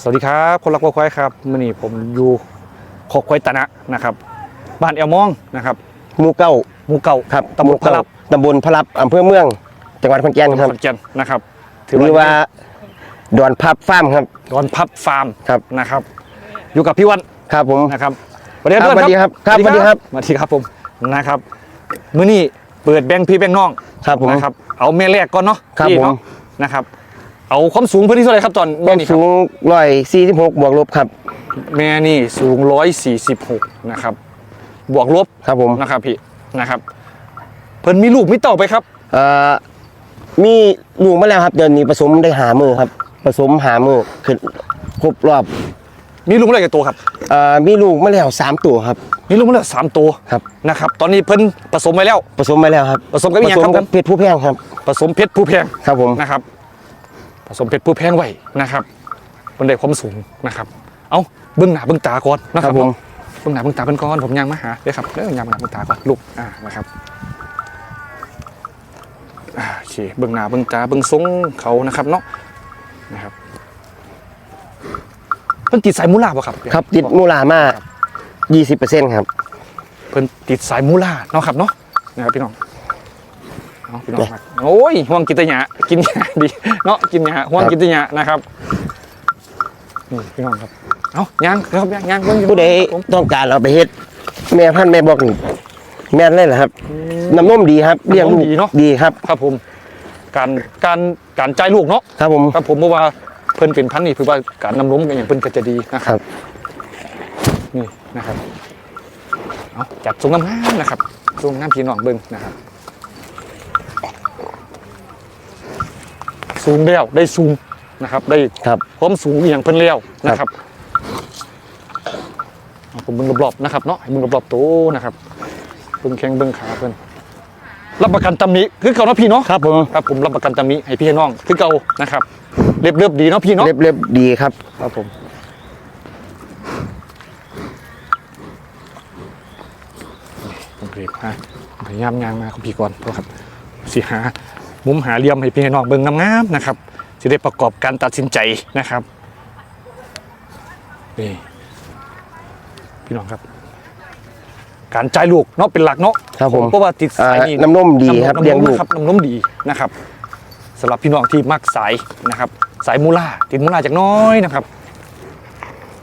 สวัสดีครับคนรักวัวควายครับมื่อนี้ผมอยู่ขอกควายตะนะนะครับบ้านแอลมองนะครับหมู่เก้าหมู่เก่าครับตำบลพระลับตำบลพระลับอำเภอเมือง จังหวัดขอนแก่นจังหควัรัดบขอนแก่นนะครับหรือว่าดอนพับฟาร์มครับดอนพับฟาร์มครับนะครับ อยู่กับพี่วันครับผมนะครับสวัสดีครับเพื่อนสวัสดีครับครับสวัสดีสวัสดีครับสวัสดีครับผมนะครับมื่อนี้เปิดแบงค์พี่แบงค์น้องครับผมนะครับเอาแม่แรกก่อนเนาะครับพี่ผมเนาะนะครับ เอาความสูงเพื่อนที่เท่าไหร่ครับตอนต้แม่นนี่ครัสูบงร้อยสี่สิบหกบวกลบครับ แม่นี่สูง146นะครับ บวกลบครับผมนะครับพี่นะครับ เพิ่นมีลูกมีเต่าไปครับ เอ่อมีลูกมาแล้วครับ เดือนนี้ผสมได้หามือครับ ผสมหามือขึ้นครบรอบมีลูกเมื่อไหร่กี่ตัวครับ เอ่อมีลูกมาแล้วสามตัวครับ มีลูกเมื่อไหร่สามตัวครับ นะครับ ตอนนี้เพิ่นผสมไว้แล้ว ผสมมาแล้วครับผสมกับอีผหยังสมครับกับเพชรผู้แพงครับ ผสมเพชรผู้แพงครับผม นะครับ ผสมเพชรผู้แพงไว้นะครับบนได้ความสูงนะครับ เอาเบื้องหน้าเบื้องตาก่อนนะคครัรับบผมเบื้องหน้าเบื้องตาเป็นก้อนผมยังมาหาเลยครับเรื่องยังหน้าเบื้องตาก่อนลูกอ่านะครับอ่าโอเคเบื้องหน้าเบื้องตาเบื้องทรงเขานะครับเนาะนะครับเพิ่นติดสายมูลาป่ะครับครับ ติดมูลามายี่สิบเปอร์เซ็นต์ครับเพิ่นติดสายมูลาเนาะครับเนาะนะครับพี่น้อง เอาพี่น้องครับโอ้ยห่วงกินแตหยากินหยาดีเนาะกินหยาห่วงครับกินแตหยานะครับนี่พี่น้องครับเอาย่างครับย่างย่างเบิ่งอยู่ผู้ใดครับผมต้องการเอาไปเฮ็ดแม่พันธุ์แม่บอกนี่แม่นเลยเหรอครับน้ำนมดีครับเลี้ยงลูกน้ำนมดีเนอะดีครับ ครับผม การการการจ่ายลูกเนาะครับผมครับผมเพราะว่าเพิ่นเป็นพันธุ์นี่คือว่าการนำล้มกันอย่างเพิ่นก็จะดีนะคครัรับบนี่นะครับเอาจัดทรงงามๆนะครับทรงงามพี่น้องเบิ่งนะครับ สูงแล้วได้สูงนะครับ ได้ครับความสูงอหย่างเพิ่นแล้วนะครับเอาผมเบิ่งรอบๆนะครับเนาะให้เบิ่งรอบๆโตนะครับเบิ่งแข้งเบิ่งขาเพิ่นรับประกันตำหนิคือเก่าเนาะพี่เนาะครับผมครับผมรับประกันตำหนิให้พี่ให้น้องคือเก่านะครับเรียบเรียบๆดีเนาะพี่เนาะเล็บเล็บดีครับครับผมผมเรียบฮะพยายามยางมาของพี่ก่อนเพราะครับสิหา มุมหาเหลี่ยมให้พี่ให้น้องเบิ่งงามๆนะครับจะได้ประกอบการตัดสินใจนะครับนี่พี่น้องครับ การจ่ายลูกเนาะเป็นหลักเนาะครับผมเพราะว่าติดสายนี่อ่าน้ำนมดีครับน้ำนมเลี้ยงลูกนะครับน้ำนมดีนะครับสำหรับพี่น้องที่มักสายนะครับ สายมูล่าติดมูล่าจากน้อยนะครับ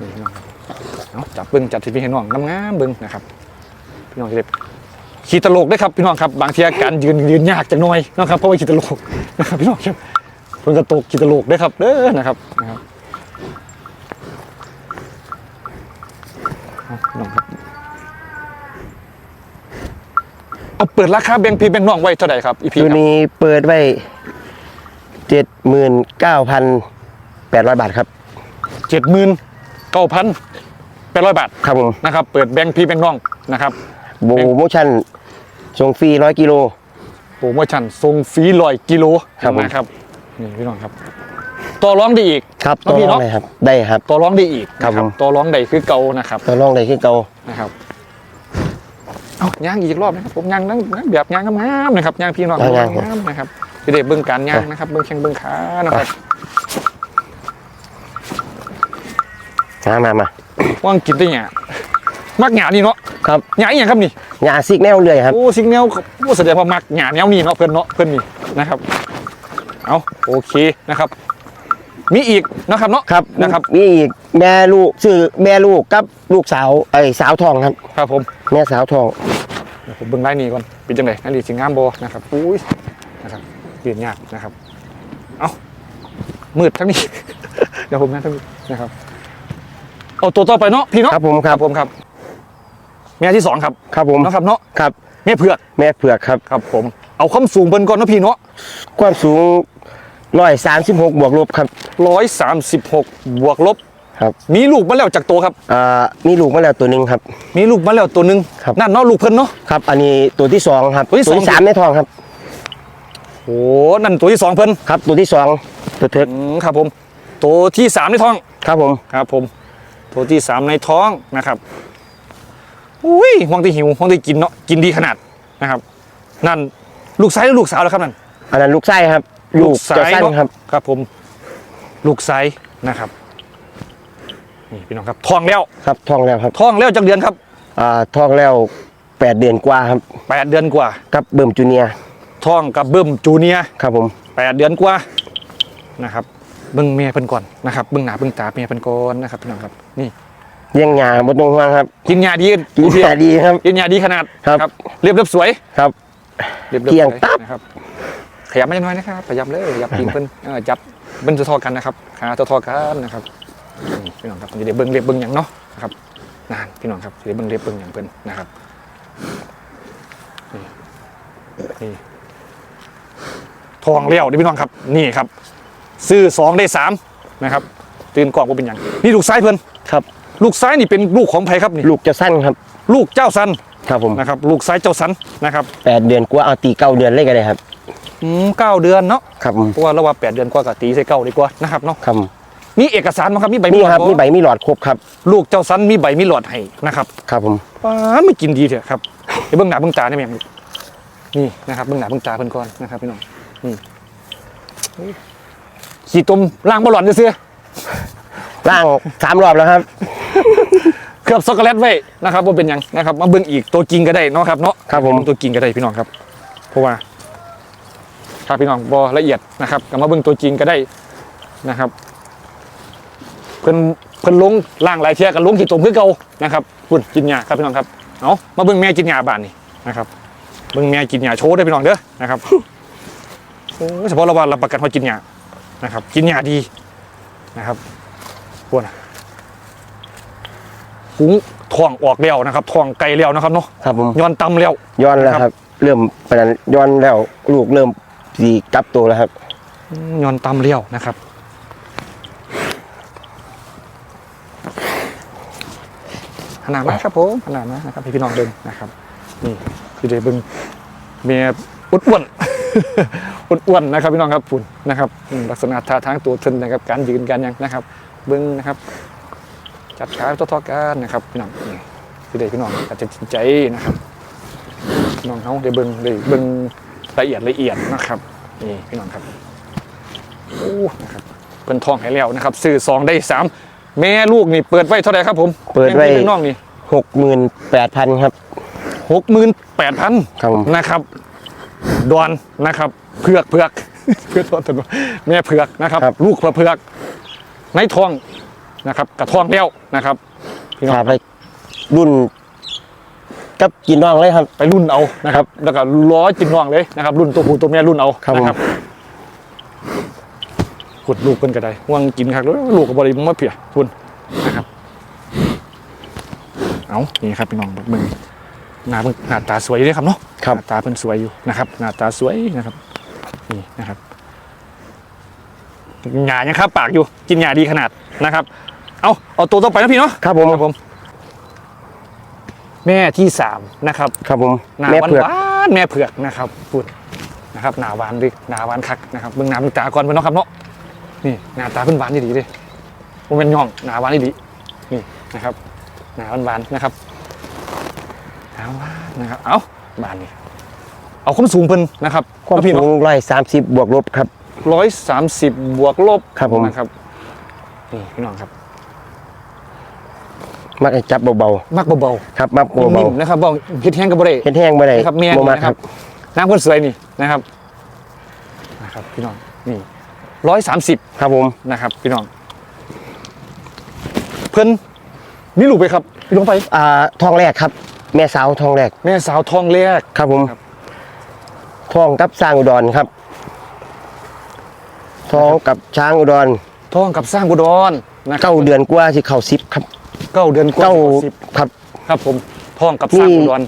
นี่พี่น้องครับเอาจับเบิ้งจับที่พี่ให้น้องน้ำงามเบิ้งนะครับ พี่น้องจะได้ ขี่ตลกด้วยครับพี่น้องครับบางทีอาการยืนยืนยากจากหน้อยนะครับเพราะว่าขี่ตลกนะครับพี่น้องครับเพิ่นกระตกขี่ตลกด้วยครับเด้อนะครับนะครับเอาพี่น้องครับเอาเปิดราคาแบงค์พี่แบงค์น้องไว้เท่าไหร่ครับอีพีตัวครับนี้เปิดไว้เจ็ดหมื่นเก้าพันแปดร้อยบาทครับ เจ็ดหมื่นเก้าพันแปดร้อยบาทครับผมนะครับเปิดแบงค์พี่แบงค์น้องนะครับโปรโมชั่น ส่งฟรีร้อยกิโล โปรโมชั่นส่งฟรีลอยกิโลครับผม นะครับนี่พี่น้องครับต่อร้องได้อีกครับน้ต่องอพี่รองเนาะได้ครับ ได้ครับ ต่อร้องได้อีกครับนะผม ต่อร้องได้คือเก่านะครับต่อรองได้ขึ้นเก่านะครับเอาย่างอีกรอบนะครับผมย่างนั่งแบบย่างงามๆนะครับย่างพี่น้องย่างๆงามๆนะครับจะได้เบิ่งการย่างนะครับเบิ่งแข้งเบิ่งขานะครับมามามาว่างกินได้หยามักหยานี่เนาะ ครับหยาอหย่างครับนี่ยาซิกแนวเรื่อยครับ โอ้สิงแนวโอ้แสดงว่ามักหยาแนวนี้เนาะเพื่อนเนาะเพื่อนนี่นะครับเอาโอเคนะครับ มีอีกนะครับเนาะครับนะครับมีอีกแม่ลูกชื่อแม่ลูกกับลูกสาวไอ้สาวทองครับ ครับผม แม่สาวทองเดี๋ยวผมเบิ่งไล่นี้ก่อนเป็นจังไดนั่นดีสิงามโบนะครับอุ้ยนะครับเรียนยากนะครับ เอามืดทั้งนี้ เดี๋ยวผมนั่งทั้งนี้นะครับเอาตัวต่อไปเนาะพี่เนาะครับผมครับผมครับ แม่ที่สองครับครับผมเนาะครับเนาะครับแม่เผือกแม่เผือกครับครับผมเอาความสูงเบิ่นก่อนเนาะพี่เนาะความสูงร้อยสามสิบหกบวกลบครับร้อยสามสิบหกบวกลบครับมีลูกมาแล้วจากตัวครับอ่ามีลูกมาแล้วตัวหนึ่งครับ มีลูกมาแล้วตัวหนึ่งครับนั่นเนาะลูกเพิ่นเนาะครับอันนี้ตัวที่สองครับตัวที่สองสามในท้องครับโอ้นั่นตัวที่สองเพิ่นครับ ตัวที่สองตัวเถิกอืมครับผม ตัวที่สามในท้องครับผมครับผม ตัวที่สามในท้องนะครับ อุ้ยห่วงที่หิวห่วงที่กินเนาะกินดีขนาดนะครับ นั่นลูกซ้ายหรือลูกสาวแล้วครับนั่นอันนั้นลูกไส้ครับลูกซ้าเจ้ายสั้นเนาะครับ ครับผม ลูกซ้ายนะครับนี่พี่น้องครับท้องแล้วครับท้องแล้วครับท้องแล้วจักเดือนครับอ่าท้องแล้วแปดเดือนกว่าครับแปดเดือนกว่ากับเบิ่มจูเนียร์ท้องกับเบิ้มจูเนียร์ครับผมแปดเดือนกว่านะครับเบิ้งเมียเพิ่นก่อนนะครับเบิ้งหน้าเบิ้งตาเมียเพิ่นก่อนนะครับพี่น้องครับนี่ เลี้ยงงาบนตรงห่วงครับกินยาดีกินยาดีครับ กินยาดีขนาดครับ เรียบเรียบสวยครับ เรียบเรียบเกี่ยงสวยตับนะครับ ขยับไม่น้อยนะครับขยับเลยขยับกินเพิ่นเออจับเบิ้งจะทอกันนะครับขาจะทอกันนะครับนี่พี่น้องครับนี่เดี๋ยวเบิ้งเรียบเบิ้งอย่างเนาะนะครับนานพี่น้องครับเดี๋ยวเบิ้งเรียบเบิ้งอย่างเพิ่นนะครับนี่นี่ทองเลี้ยวนี่พี่น้องครับนี่ครับ ซื้อสองได้สามนะครับ ตื่นกล่องว่าเป็นอย่างนี่ลูกซ้ายเพิ่นครับ ลูกซ้ายนี่เป็นลูกของไผครับนี่ลูกจะสั้นครับ ลูกเจ้าสันครับผมนะครับลูกซ้ายเจ้าสันนะครับแปดเดือนกว่าเอาตีเก้าเดือนเลยก็ได้ครับอืมเก้าเดือนเนาะครับผมเพราะว่าเราว่าแปดเดือนกว่ากับตีใส่เก้าดีกว่านะครับเนาะครับผมมีเอกสารมั้งครับมีใบนี่หลอดครับมีใบมีหลอดครบครับ ลูกเจ้าสันมีใบมีหลอดให้นะครับครับผมป้าไม่กินดีเถอะครับเดี๋ยวเบื้องหน้าเบื้องตาเนี่ยแม่งนี่นะครับเบื้องหน้าเบื้องตาเพิ่นก่อนนะครับพี่น้องนี่ขี่ตมล่างบอลลอนจะเสื้อ ล่างสามรอบแล้วครับ เคลือบช็อกโกแลตไว้นะครับว่าเป็นหยังนะครับ มาเบื้องอีกตัวจริงก็ได้เนาะครับเนาะครับผม ตัวจริงก็ได้พี่น้องครับ เพราะว่าถ้าพี่น้องบอละเอียดนะครับก็มาเบื้องตัวจริงก็ได้นะครับ เพิ่นเพิ่นลงล่างหลายเทียกันลงขี่ตมคือเก่านะครับพุ่นกินยาครับพี่น้องครับเอามาเบิ่งแม่กินยาบ้านนี่นะครับเบิ่งแม่กินยาโชว์ได้อพี่น้องเด้อนะครับโอ้เฉพาะเราว่ารับประกันว่ากินยานะครับ กินยาดีนะครับ พวกนะหุงท้องออกแล้วนะครับท้องไกลแล้วนะครับเนาะครับผมย้อนตำแล้วย้อนแล้วคครับรับ เริ่มปานนั้นย้อนแล้ว ลูกเริ่มสีกลับตัวแล้วครับอืมย้อนตำแล้วนะครับขนาดมาครับผมขนาดมานะครับให้พี่น้องเดินนะครับ นี่คือเดเบิงเมียอุดอ้วนอุดอ้วนนะครับพี่น้องครับฝุ่นนะครับอืมลักษณะท่าทางตัวทนนะครับการยืนการยังนะครับ เบิ้งนะครับ จัดขาต่อๆกันนะครับพี่น้องนี่คือเดพี่น้องอาจจะจินใจนะครับพี่น้องเขาได้เบิ้งได้เบิ้งละเอียดละเอียดนะครับนี่พี่น้องครับโอ้นะครับเป็นทองให้แล้วนะครับซื้อสองได้สามแม่ลูกนี่เปิดไว้เท่าไหร่ครับผมเปิดไว้แม่พี่น้องนี่หกหมื่นแปดพันครับหกหมื่นแปดพันครับผมนะครับดอนนะครับเผือกเผือกเพื่อโทษถนนแม่เผือกนะครับ ลูกเผือก ในท้องนะครับกระท้องแล้วนะครับพี่น้อง พาไปรุ่นกับกินน้องเลยครับ ไปรุ่นเอานะครับ แล้วก็ล้อจินน้องเลยนะครับ รุ่นตัวผู้ตัวแม่รุ่นเอาครับผม นะขุดลูกเพิ่นก็ได้ห่วงกินครับแล้วลูกกับบริมาเพียคุณนะครับ เอานี่ครับพี่น้องมึงหน้าเบิ่งหน้าตาสวยเลยครับเนาะครับ หน้าตาเพิ่นสวยอยู่นะครับ หน้าตาสวยนะครับ นี่นะครับ หยายังครับปากอยู่กินหยาดีขนาดนะครับ เอาเอาตัวต่อไปนะพี่เนาะครับผมครับผม แม่ที่สามนะครับครับผมหนาแม่หวานเผือก หวานๆแม่เผือกนะครับพูดนะครับหนาหวานดิหนาหวานคักนะครับเบิ่งหน้าเบิ่งตาก่อนเพิ่นเนาะครับเนาะนี่หน้าตาเพิ่นหวานดีๆดิบ่แม่นย่องหน้าหวานดีๆนี่นะครับ หน้าหวานๆนะครับหน้าหวานนะครับ เอาบานนี่เอาความสูงเพิ่นนะครับความพี่สูเนาะ งร้อยสามสิบบวกลบครับ ร้อยสามสิบบวกลบครับผม นะครับนี่พี่น้องครับมักให้จับเบามักเบาๆครับมักๆเบานิ่มๆนะครับเบาเฮ็ดแห้งกับบ่ได้ๆเห็นแห้งบ่ได้นะครับเมียบ่มักนะคครัรับบ น้ำคนสวยนี่นะครับนะครับพี่น้องนี่ร้อยสามสิบครับผมนะครับพี่น้องเพิ่นมีลูกไปครับพี่ลงไป อ่าทองแรกครับ แม่สาวทองแรกแม่สาวทองแรก ครับผมครับ ทองกับสร้างอุดรครับ ทองกับช้างอุดรทองกับสร้างบุดรนะครัเก้าเดือนกว่าสิเข้าสิบครับเก้าเดือนกว่าเก้าสิบครับครับผมทองกับสร้างนี่บุดร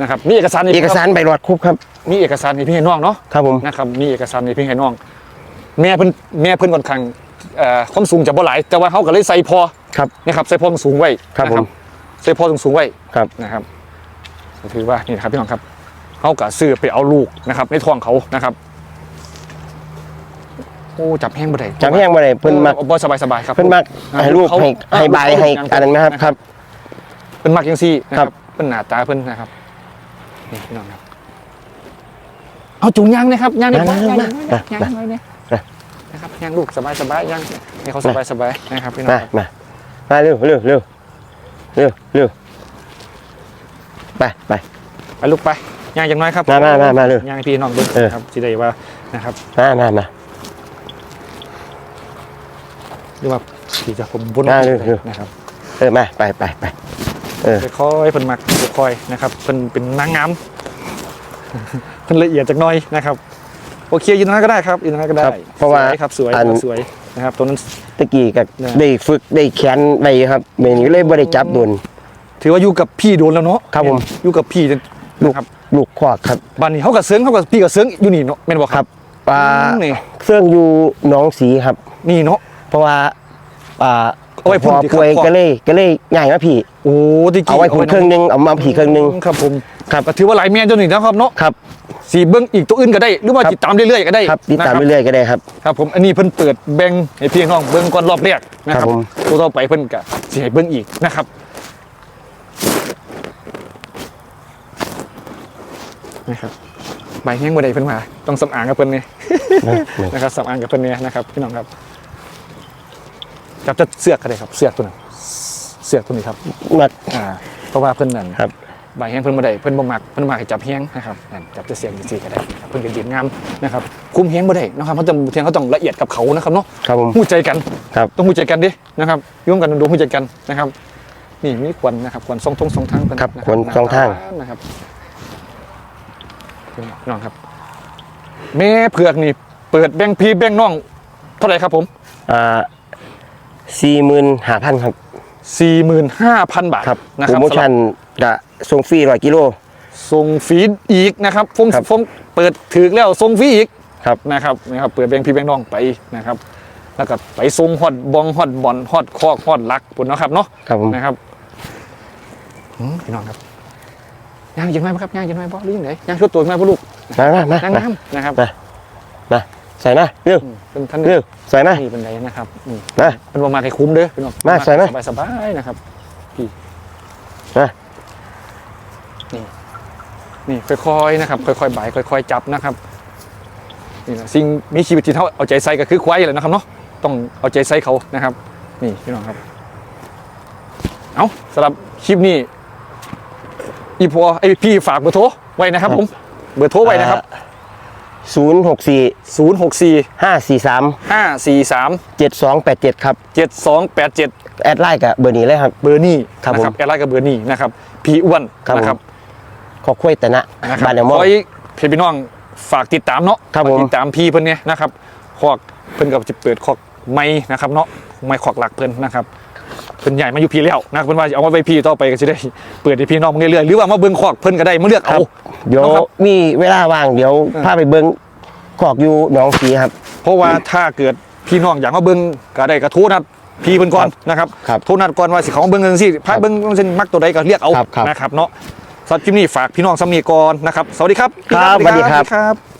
นะครับมีเอกสารให้เอกสารใบหลอดครบครับ มีเอกสารให้พี่ให้น้องเนาะครับผมนะครับมีเอกสารให้พี่ให้น้อง แม่เพิ่นแม่เพิ่นค่อนข้างเอ่อความสูงจะบ่หลาย แต่ว่าเขาก็เลยใส่พอครับนะครับใส่พอสูงไว้ครับนะผมใส่พอสูงๆไว้ครับนะครับก็ถือว่านี่นะครับพี่น้องครับเขากะซื้อไปเอาลูกนะครับในท้องเขานะครับ โอ้จับแห้งบ่ได้จับแห้งบ่ได้เพิ่นมักบ่สบายสบายๆครับเพิ่นมักอ่าให้ลูกเขาให้อ่าให้ใบายลูกเขาให้อย่างอันนั้นนะครับนะครับเพิ่นมักยังซี่นะคครัรับบเพิ่นหน้าตาเพิ่นนะครับนี่พี่น้องครับเอาจุงยางนะครับยางนี่มาพ่อยางมานี่มายางมานี่เนี่ยมานะครับยางลูกสบายสบายๆยางให้เขาสบายสบายๆนะครับพี่น้องมาครับมามาเร็วเร็วเร็วเร็วเร็วไปไปไปลูกไปย่างอย่างน้อยครับมามามามาเลยย่างให้พี่น้องดูเออนะครับสิได้ว่านะครับมามามา หรือว่าที่จะผมบนมาเลยเร็วนะครับเออมาไปไปไปเออค่อยๆเพิ่นมักค่อยๆนะครับเพิ่นเป็นนางงามเพิ่นละเอียดจักหน้อยนะครับโอเคยืนตรงนั้นก็ได้ครับยืนตรงนั้นก็ได้ครับเพราะว่าสยครับสวยอันสวยนะครับตัวนั้นตะกี้กับเนี่ยได้ฝึกได้แขนไปครับเมนี้เลยบ่ได้จับโดนถือว่าอยู่กับพี่โดนแล้วเนาะครับผมอยู่กับพี่นะครับลูกควักครับบ้านนี้เขากับเซิงเขากับพี่กับเซิงอยู่นี่เนาะแม่นบ่ครับปลาอืมนี่เครื่องอยู่หน้องสีครับ นี่เนาะ เพราะว่าปลาเอาไว้พพ่นอที่ครับป่วยพ่อ ก็เลยก็เลยง่ายมาพี่โอ้ตะกี้เอาไว้ผมเครื่องหนึงเอามาผีเครื่องหนึง ครับผมครับ ก็ถือว่าหลายแม่นจนนี่นะครับเนาะครับ สีเบิ้งอีกตัวอื่นก็ได้ หรือว่าครับ ติดตามเรื่อยๆก็ได้ครับติดตามนะคเรื่อยๆก็ได้ครับครับผมอันนี้เพิ่นเปิดแบ่งให้พี่น้องเบิ้งก่อนรอบแรกนะคครัรับบผม ตัวต่อไปเพิ่นก็สิให้เบิ้งอีกนะครับนะครับใบแห้งบ่ได้เพิ่นมาต้องสำอางกับเพิ่นนี่นะครับสำอางกับเพิ่นเนี่ยนะครับพี่น้องครับ จับจะเสือกก็ได้ครับเสือกตัวนั้นเสือกตัวนี้ครับมาอ่าเพราะว่าเพิ่นนั่นครับ ใบแห้งเพิ่นบ่ได้เพิ่นบ่มักเพิ่นมักให้จับแห้งนะครับนั่นจับจะเสียงจังซี่ก็ได้นะครับเพิ่นก็ยืนงามนะครับคุมแห้งบ่ได้นะครับเพราะจำเทียงเขาต้องละเอียดกับเขานะครับเนาะ ครับผม หู้ใจกันครับต้องหู้ใจกันดินะครับยุ่งกันดูหู้ใจกันนะครับ นี่มีควันนะครับควันสองทงสองทางเพิ่นครับนะควันสองทาง นะครับพี่น้องครับ แม่เผือกนี่ เปิดแบ่งพี่แบ่งน้อง เท่าไหร่ครับผม อ่า สี่หมื่นห้าพันครับ45,000 บาทครับนะโปครรับโมชั่นกะส่งฟรีร้อยกิโล ส่งฟรีอีกนะครับฟงครับ ฟงเปิดถือแล้วส่งฟรีอีกครับ นะครับนะครับเปิดแบงค์พี่แบงค์น้องไปนะครับ แล้วก็ไปส่งฮอดบองฮอดบอลฮอดคอกฮอดลักปุ่นเนาะครับเนาะครับผมนะครับหืมพี่น้องครับย่างยังไงบ่ครับย่างยังไงบ่หรือยังไงย่างชุดตัวยังไงบ่ลูกมามามาย่างมา น้ำนะครับ มามา ใส่มาเร็วอืมเป็นท่านเร็วใส่มานี่เป็นไรนะครับอืมมาเป็นว่ามาให้คุ้มเด้อพี่น้องมาใส่มาสบายสบายๆนะครับพี่มานี่นี่ค่อยๆนะครับ ค่อยๆบ่ายค่อย ๆ จับนะครับนี่นะสิ่งมีชีวิตที่เท่าเอาใจใส่ก็คือควายแหละนะครับเนาะต้องเอาใจใส่เขานะครับ นี่พี่น้องครับ เอาสำหรับคลิปนี้อีพอไอยพี่ฝากเบอร์โทรไว้นะครับผมเบอร์โทรไว้นะครับ ศูนย์หกสี่0 6 4ห้าสี่สาม5 4 3เจ็ดสองแปดเจ็ดครับ7 2 8 7แอดไลน์กับเบอร์นี้เลยครับ เบอร์นี่ครับนะผมแอดไลน์กับเบอร์นี่นะครับพี่อ้วนครับผมนะครับขอคุยแต่นะนะครับบ้านเดมอขอให้พี่พี่น้องฝากติดตามเนาะครับฝากผมติดตามพี่เพิ่นเนี่ยนะครับคอกเพิ่นกับจะเปิดคอกไม้นะครับเนาะไม้คอกหลักเพิ่นนะครับ เพิ่นใหญ่มาอยู่พี่แล้วนะครับเพิ่นว่าจะเอามาไปพี่ต่อไปก็จะได้เปิดให้พี่น้องเรื่อยๆหรือว่ามาเบิ่งคอกเพิ่นก็ได้มาเลือกครัเอาบเดี๋ยวนะครับ มีเวลาว่างเดี๋ยวเออพาไปเบิ้งกอกอยู่หนองสีครับ เพราะว่าถ้าเกิดพี่น้องอยากมาเบิ่งก็ได้กระทู้นัดพี่เพิ่นก่อนนะครับครับโทรนัดก่อนว่าสิเขามาเบิ่งจังซี่พาครับเบิ่งจังซี่มักตัวใดก็เรียกเอาครับครับ นะครับเนาะสำหรับคลิปนี้ฝากพี่น้องสำนีก่อนนะครับสวัสดีครับ ครับพี่สวัสดีครับครับ